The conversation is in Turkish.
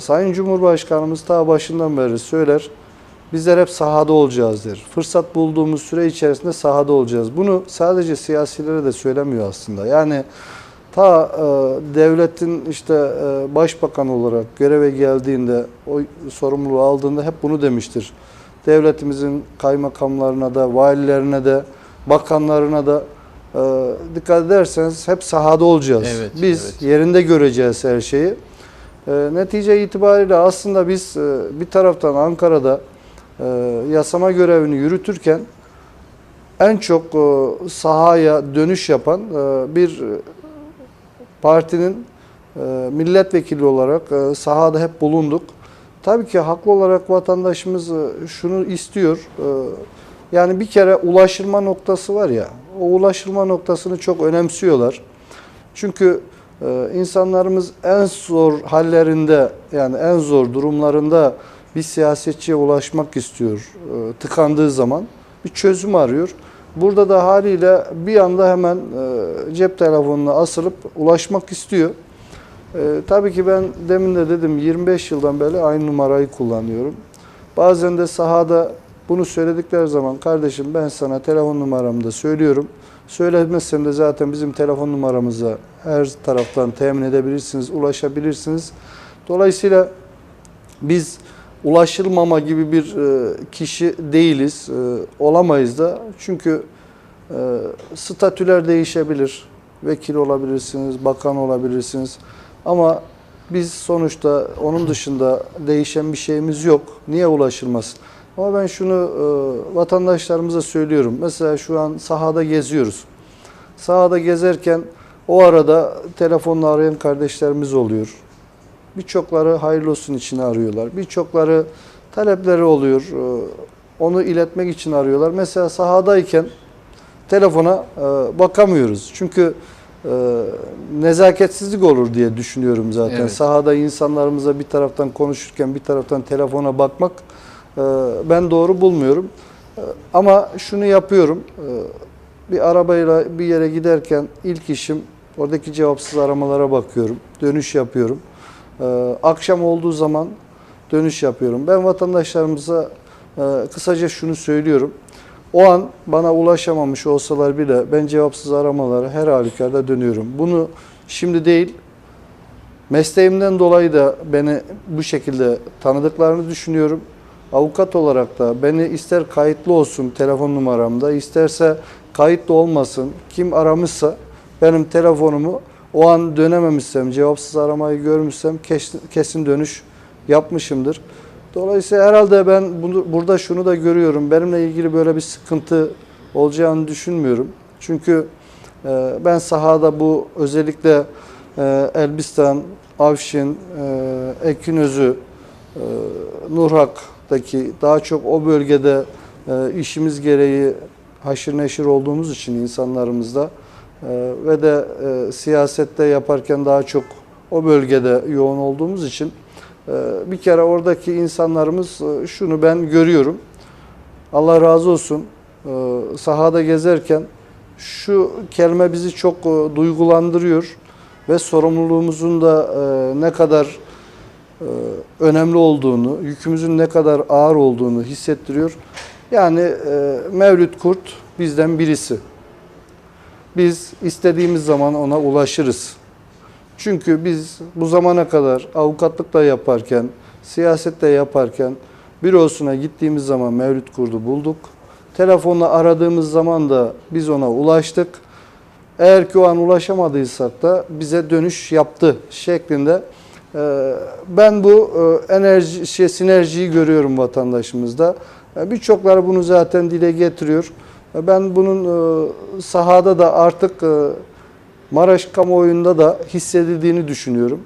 Sayın Cumhurbaşkanımız ta başından beri söyler. Bizler hep sahada olacağız der. Fırsat bulduğumuz süre içerisinde sahada olacağız. Bunu sadece siyasilere de söylemiyor aslında. Yani ta e, devletin işte e, başbakan olarak göreve geldiğinde, o sorumluluğu aldığında hep bunu demiştir. Devletimizin kaymakamlarına da, valilerine de, bakanlarına da e, dikkat ederseniz hep sahada olacağız. Evet, Biz evet. yerinde göreceğiz her şeyi. E, netice itibariyle aslında biz e, bir taraftan Ankara'da e, yasama görevini yürütürken en çok e, sahaya dönüş yapan e, bir partinin e, milletvekili olarak e, sahada hep bulunduk. Tabii ki haklı olarak vatandaşımız e, şunu istiyor. e, Yani bir kere ulaşılma noktası var ya, o ulaşılma noktasını çok önemsiyorlar. Çünkü e, insanlarımız en zor hallerinde yani en zor durumlarında bir siyasetçiye ulaşmak istiyor e, tıkandığı zaman bir çözüm arıyor. Burada da haliyle bir anda hemen e, cep telefonuna asılıp ulaşmak istiyor. E, tabii ki ben demin de dedim 25 yıldan beri aynı numarayı kullanıyorum. Bazen de sahada bunu söyledikleri zaman kardeşim ben sana telefon numaramı da söylüyorum. Söylemezsem de zaten bizim telefon numaramıza her taraftan temin edebilirsiniz, ulaşabilirsiniz. Dolayısıyla biz ulaşılmama gibi bir e, kişi değiliz, e, olamayız da. Çünkü e, statüler değişebilir. Vekil olabilirsiniz, bakan olabilirsiniz. Ama biz sonuçta onun dışında değişen bir şeyimiz yok. Niye ulaşılmasın? Ama ben şunu e, vatandaşlarımıza söylüyorum. Mesela şu an sahada geziyoruz. Sahada gezerken o arada telefonla arayan kardeşlerimiz oluyor. Birçokları hayırlı olsun için arıyorlar. Birçokları talepleri oluyor. Ee, Onu iletmek için arıyorlar. Mesela sahadayken telefona e, bakamıyoruz. Çünkü e, nezaketsizlik olur diye düşünüyorum zaten. Evet. Sahada insanlarımıza bir taraftan konuşurken bir taraftan telefona bakmak e, ben doğru bulmuyorum. E, Ama şunu yapıyorum. E, Bir arabayla bir yere giderken ilk işim oradaki cevapsız aramalara bakıyorum. Dönüş yapıyorum. Ee, akşam olduğu zaman dönüş yapıyorum. Ben vatandaşlarımıza e, kısaca şunu söylüyorum. O an bana ulaşamamış olsalar bile ben cevapsız aramalara her halükarda dönüyorum. Bunu şimdi değil, mesleğimden dolayı da beni bu şekilde tanıdıklarını düşünüyorum. Avukat olarak da beni ister kayıtlı olsun telefon numaramda, isterse kayıtlı olmasın, kim aramışsa benim telefonumu o an dönememişsem, cevapsız aramayı görmüşsem kesin, dönüş yapmışımdır. Dolayısıyla herhalde ben bunu, burada şunu da görüyorum. Benimle ilgili böyle bir sıkıntı olacağını düşünmüyorum. Çünkü e, ben sahada bu özellikle e, Elbistan, Avşin, e, Ekinözü, e, Nurhak'taki daha çok o bölgede e, işimiz gereği haşır neşir olduğumuz için insanlarımızda ee, ve de e, siyasette yaparken daha çok o bölgede yoğun olduğumuz için e, bir kere oradaki insanlarımız e, şunu ben görüyorum. Allah razı olsun. E, sahada gezerken şu kelime bizi çok e, duygulandırıyor ve sorumluluğumuzun da e, ne kadar e, önemli olduğunu, yükümüzün ne kadar ağır olduğunu hissettiriyor. Yani e, Mevlüt Kurt bizden birisi. Biz istediğimiz zaman ona ulaşırız. Çünkü biz bu zamana kadar avukatlıkla yaparken, siyasette yaparken bürosuna gittiğimiz zaman Mevlüt Kurdu bulduk. Telefonla aradığımız zaman da biz ona ulaştık. Eğer ki o an ulaşamadıysak da bize dönüş yaptı şeklinde. Ee, Ben bu e, enerji, şey, sinerjiyi görüyorum vatandaşımızda. E, Birçokları bunu zaten dile getiriyor. E, Ben bunun sahada da artık Maraş kamuoyunda da hissedildiğini düşünüyorum.